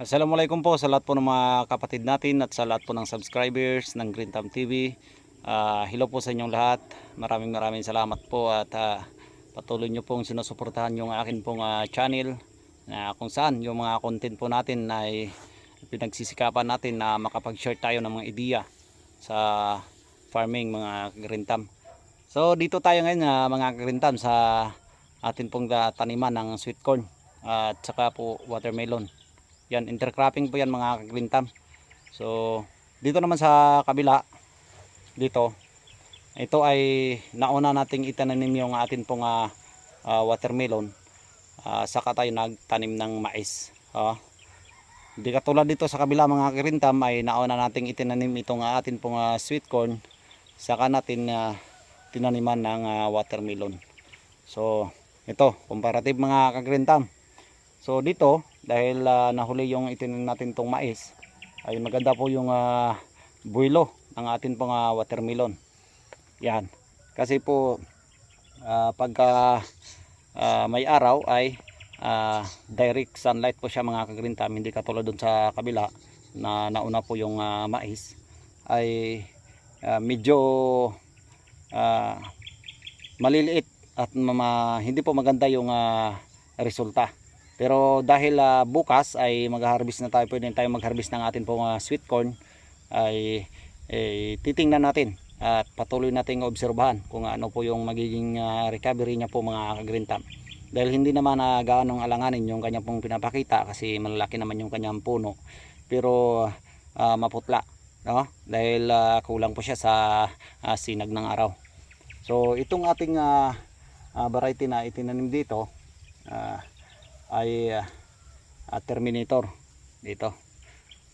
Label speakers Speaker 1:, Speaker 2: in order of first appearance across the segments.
Speaker 1: Assalamualaikum po sa lahat po ng mga kapatid natin at sa lahat po ng subscribers ng Green Thumb TV. Ah, hello po sa inyong lahat. Maraming maraming salamat po at ah, patuloy nyo pong sinusuportahan yung akin pong ah, channel na kung saan yung mga content po natin ay pinagsisikapan natin na makapag-share tayo ng mga ideya sa farming mga Green Thumb. So dito tayo ngayon ah, mga Green Thumb sa atin pong taniman ng sweet corn at saka po watermelon. Yan, intercropping po yan mga kagrintam. So, dito naman sa kabila, dito, ito ay nauna nating itananim yung atin pong ah, ah, watermelon. Ah, saka tayo nagtanim ng mais. Ah. Hindi katulad dito sa kabila mga kagrintam ay nauna nating itinanim itong ah, atin pong ah, sweet corn. Saka natin ah, tinaniman ng ah, watermelon. So, ito, comparative mga kagrintam. So dito, dahil ah, nahuli yung itinanim natin tong mais, ay maganda po yung uh, buwilo ng atin pong ah, watermelon. Yan. Kasi po, ah, pagka ah, may araw ay ah, direct sunlight po siya mga kagrintam. Hindi katulad dun sa kabila na nauna po yung ah, mais ay ah, medyo ah, maliliit at mama, hindi po maganda yung ah, resulta. Pero dahil ah, bukas ay mag-harvest na tayo, pwede tayo mag-harvest ng atin pong ah, sweet corn ay eh, titingnan natin at patuloy nating obserbahan kung ano po yung magiging ah, recovery niya po mga green thumb. Dahil hindi naman na gaanong alanganin yung kanya pong pinapakita kasi malalaki naman yung kanyang puno. Pero ah, maputla, no? Dahil ah, kulang po siya sa ah, sinag ng araw. So itong ating ah, ah, variety na itinanim dito ah, ay ah, ah, Terminator dito.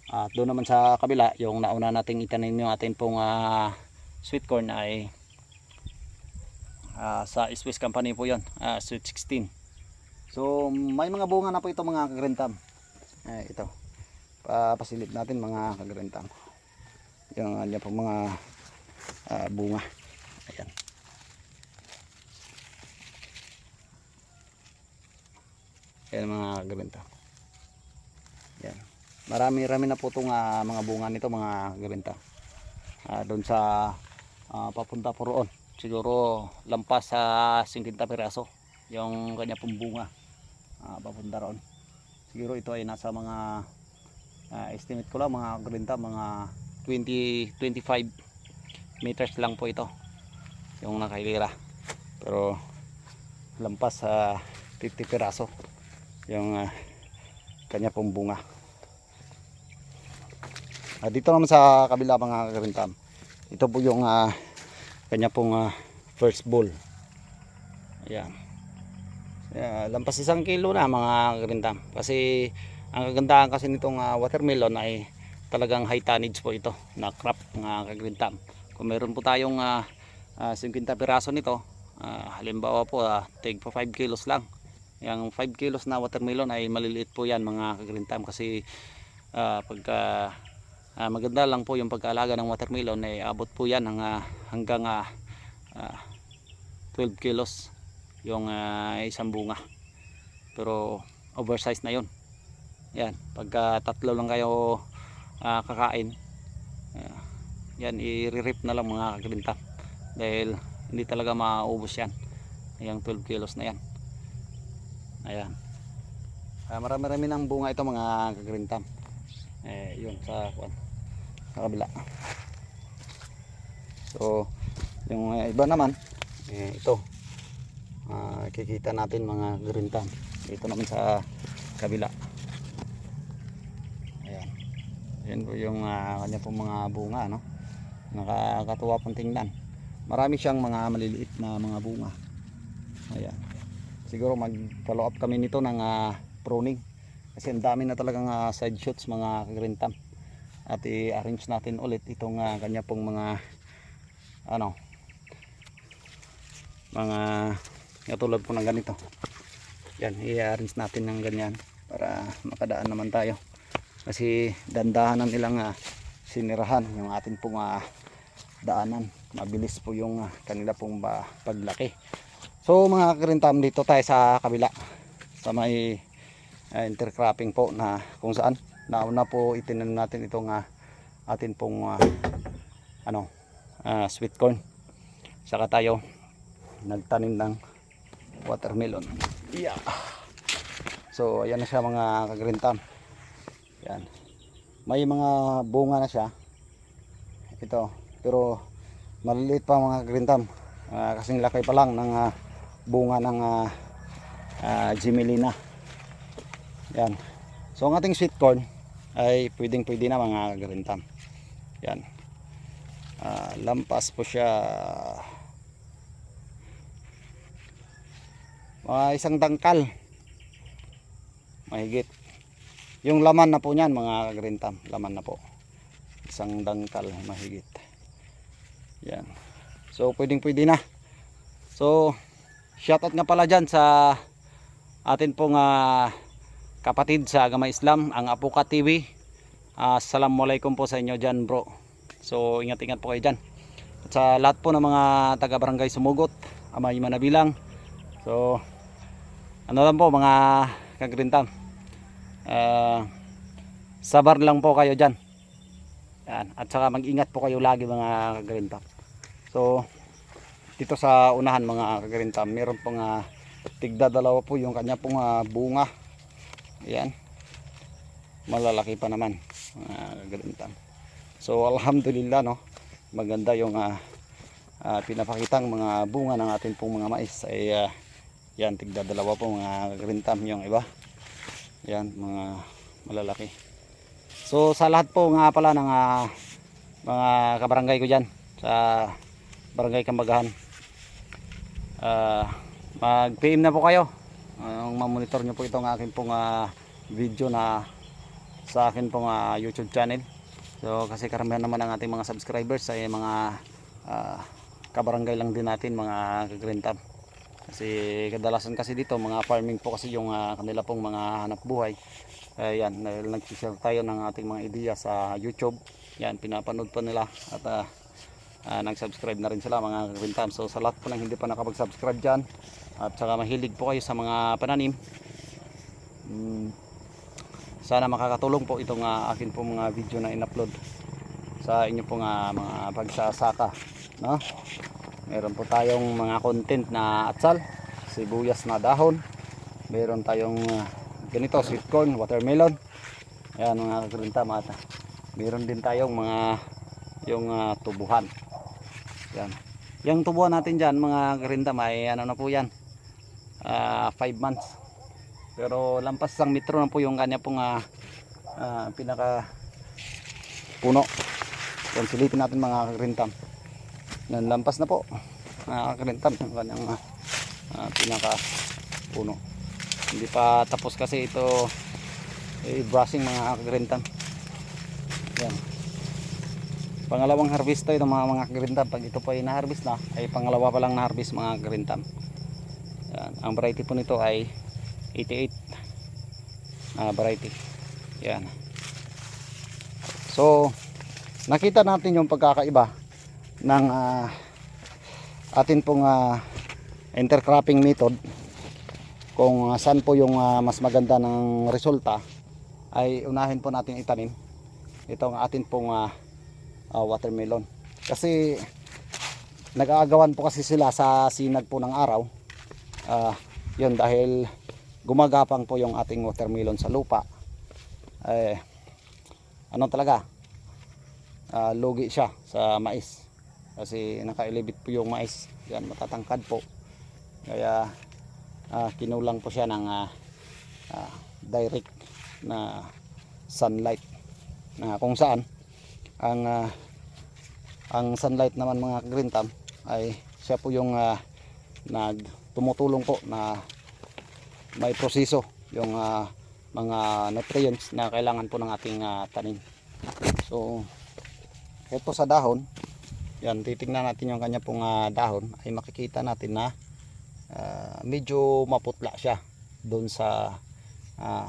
Speaker 1: At doon naman sa kabila, yung nauna nating itanim yung atin pong ah, sweet corn ay ah, sa Swiss Company po yon ah, Sweet 16. So may mga bunga na po ito mga kagrentam. Eh, ito. Papasilip natin mga kagrentam. Yung uh, po mga ah, bunga. Ayan. Ayan mga kagrentam. Yan. Marami-rami na po itong ah, mga bunga nito mga kagrentam. Ah, doon sa ah, papunta po roon. Siguro lampas sa 50 piraso yung kanya pong bunga ah, papunta roon. Siguro ito ay nasa mga ah, estimate ko lang mga kagrentam mga 20 25 meters lang po ito yung nakailira. Pero lampas sa 50 piraso yung ah, kanya pong bunga. Ah, dito naman sa kabila mga karintam. Ito po yung ah, kanya pong ah, first bowl. Ayan. Yeah, lampas isang kilo na mga karintam. Kasi ang kagandahan kasi nitong ah, watermelon ay talagang high tonnage po ito na crop mga kagrintam. Kung meron po tayong ah, ah, 50 piraso nito, ah, halimbawa po ah, take po 5 kilos lang. Yung 5 kilos na watermelon ay maliliit po yan mga kagrintam kasi ah, pagka ah, maganda lang po yung pagkaalaga ng watermelon ay abot po yan ng ah, hanggang ah, 12 kilos yung ah, isang bunga. Pero oversize na yon. Yan, pagka tatlo lang kayo ah, kakain, ah, yan i-rip na lang mga kagrintam dahil hindi talaga maubos yan yung 12 kilos na yan ayan. Ah, marami marami ng bunga ito mga kagrintam eh yun sa kwan. Sa kabila. So yung eh, iba naman eh, ito. Ah, kikita natin mga kagrintam ito naman sa kabila. Ayan. Yan po yung ah, kanya pong mga bunga no? Nakakatuwa pong tingnan. Marami siyang mga maliliit na mga bunga. Ayan siguro mag follow up kami nito ng ah, pruning. Kasi ang dami na talagang ah, side shoots mga kagrintam at i-arrange natin ulit itong ah, kanya pong mga ano mga katulad po ng ganito. Yan i-arrange natin ng ganyan para makadaan naman tayo. Kasi dandahanan nilang ah, sinirahan yung atin pong ah, daanan. Mabilis po yung ah, kanila pong ba, paglaki so mga karintam dito tayo sa kabila. Sa may ah, intercropping po na kung saan. Nauna po itinanim natin itong ah, atin pong ah, ano ah, sweet corn. Saka tayo nagtanim ng watermelon. Yeah. so ayan na siya mga kagrintam yan may mga bunga na siya. Ito. Pero maliliit pa mga kagrintam Ah, kasing laki pa lang ng ah, bunga ng ah, ah, Gemelina yan. So ang ating sweet corn ay pwedeng pwede na mga kagrintam yan. Ah, lampas po siya. Mga isang dangkal. Mahigit. Yung laman na po niyan mga kagrintam laman na po. Isang dangkal mahigit. Yan. So pwedeng pwede na. So shoutout nga pala dyan sa atin pong ah, kapatid sa Agama Islam ang Apuka TV Ah, Assalamualaikum po sa inyo dyan bro. So ingat ingat po kayo dyan. At sa lahat po ng mga taga barangay Sumugot Amay Manabilang so ano lang po mga kagrintam Ah, sabar lang po kayo dyan. Yan. at saka mag ingat po kayo lagi mga kagrintam so dito sa unahan mga kagrintam meron pong uh, tigda dalawa po yung kanya pong ah, bunga. Yan malalaki pa naman mga kagrintam so alhamdulillah no maganda yung ah, ah, pinapakitang mga bunga ng atin pong mga mais. Ay ah, yan tigda dalawa po mga kagrintam yung iba. Yan mga malalaki. So sa lahat po nga pala ng ah, mga kabarangay ko dyan sa barangay Kambagahan Ah, mag PM na po kayo. Ang mamonitor nyo po itong akin pong ah, video na sa akin pong ah, YouTube channel. So kasi karamihan naman ang ating mga subscribers ay mga ah, kabarangay lang din natin mga ka-green tab. Kasi kadalasan kasi dito mga farming po kasi yung ah, kanila pong mga hanap buhay. Ayan dahil nag-share tayo ng ating mga ideya sa YouTube. Yan pinapanood po nila. At ah, ah, nag-subscribe na rin sila mga kabintam so sa lahat po ng hindi pa nakapag-subscribe dyan at saka mahilig po kayo sa mga pananim mm, sana makakatulong po itong ah, akin po mga video na in-upload sa inyo pong ah, mga pagsasaka no? meron po tayong mga content na atsal sibuyas na dahon meron tayong ah, ganito sweet corn, watermelon. Ayan mga kabintam at meron din tayong mga yung ah, tubuhan yan. Yung tubuan natin dyan mga karinda may ano na po yan. 5 months. Pero lampas isang metro na po yung kanya pong ah, ah, pinaka puno. Yan silipin natin mga karintam. Yan lampas na po. Mga karintam yung kanyang ah, ah, pinaka puno. Hindi pa tapos kasi ito eh, brushing mga karintam. Yan pangalawang harvest to ito mga mga grintam pag ito po ay na-harvest na ay pangalawa pa lang na-harvest mga grintam yan. ang variety po nito ay 88 na variety. Yan. So nakita natin yung pagkakaiba ng ah, atin pong ah, intercropping method. Kung ah, saan po yung ah, mas maganda ng resulta ay unahin po natin itanim. Itong atin pong ah, ah, watermelon. Kasi nag-aagawan po kasi sila sa sinag po ng araw. Ah, yun dahil gumagapang po yung ating watermelon sa lupa. Eh ano talaga? Ah, lugi siya sa mais. Kasi naka-elevate po yung mais. Yan matatangkad po. Kaya ah, kinulang po siya ng ah, ah, direct na sunlight. Na kung saan ang ah, ang sunlight naman mga green thumb ay siya po yung ah, nag tumutulong po na may proseso yung ah, mga nutrients na kailangan po ng ating ah, tanim. So ito sa dahon yan titingnan natin yung kanya pong ah, dahon ay makikita natin na ah, medyo maputla siya doon sa ah,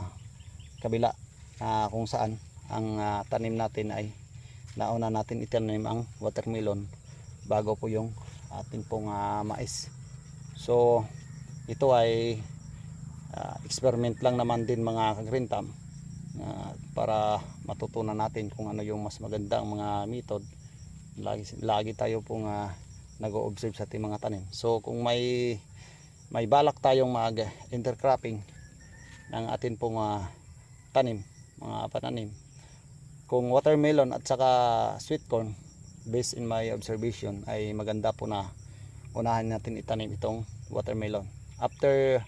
Speaker 1: kabila ah, kung saan ang ah, tanim natin ay nauna natin itanim ang watermelon bago po yung ating pong ah, mais. So ito ay ah, experiment lang naman din mga kagrintam ah, para matutunan natin kung ano yung mas magandang mga method. Lagi, lagi tayo pong ah, nag-observe sa ating mga tanim. So kung may may balak tayong mag intercropping ng atin pong ah, tanim mga pananim kung watermelon at saka sweet corn based in my observation ay maganda po na unahan natin itanim itong watermelon. After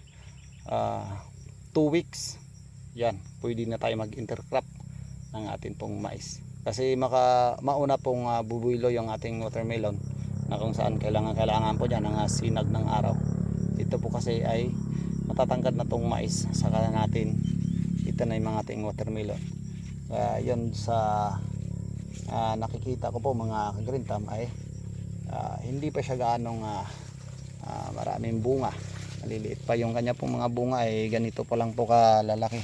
Speaker 1: 2 weeks yan pwede na tayo mag intercrop ng atin pong mais. Kasi maka mauna pong uh, bubuilo yung ating watermelon na kung saan kailangan kailangan po dyan ng ah, sinag ng araw. Ito po kasi ay matatangkad na tong mais. Saka natin itanim ang ating watermelon kaya yun sa ah, nakikita ko po mga green thumb ay ah, hindi pa siya gaanong ah, ah, maraming bunga. Maliliit pa yung kanya pong mga bunga ay ganito pa lang po kalalaki.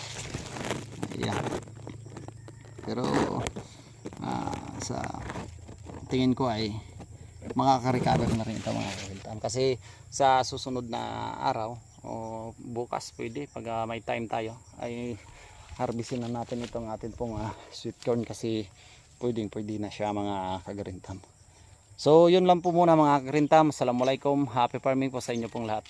Speaker 1: Ayan. Pero ah, sa tingin ko ay makaka-recover na rin ito mga green thumb. Kasi sa susunod na araw o bukas pwede pag ah, may time tayo ay harvestin na natin itong atin pong ah, sweet corn kasi pwedeng pwede na siya mga kagarintam so yun lang po muna mga kagarintam assalamualaikum. Happy farming po sa inyo pong lahat